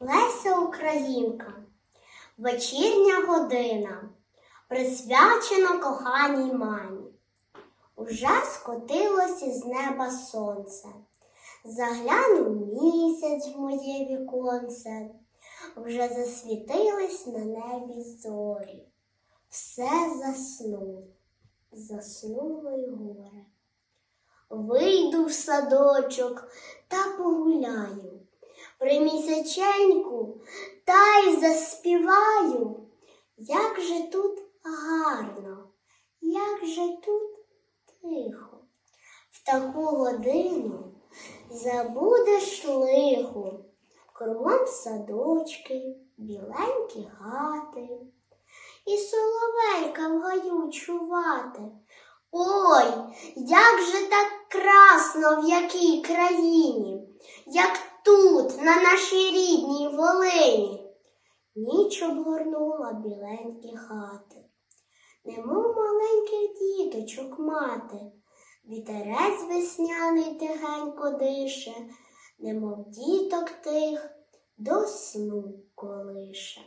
Леся Українка, вечірня година, присвячена коханій мамі. Уже скотилось із неба сонце, заглянув місяць в моє віконце, вже засвітились на небі зорі. Все заснуло, заснуло й горе. Вийду в садочок та погуляю, при місяченьку та й заспіваю. Як же тут гарно, як же тут тихо. В таку годину забудеш лихо, кругом садочки, біленькі хати, і соловейка в гаю чувати. Ой, як же так красно в якій країні, як тут, на нашій рідній Волині. Ніч обгорнула біленькі хати, немов маленьких діточок мати, вітерець весняний тихенько дише, немов діток тих до сну колише.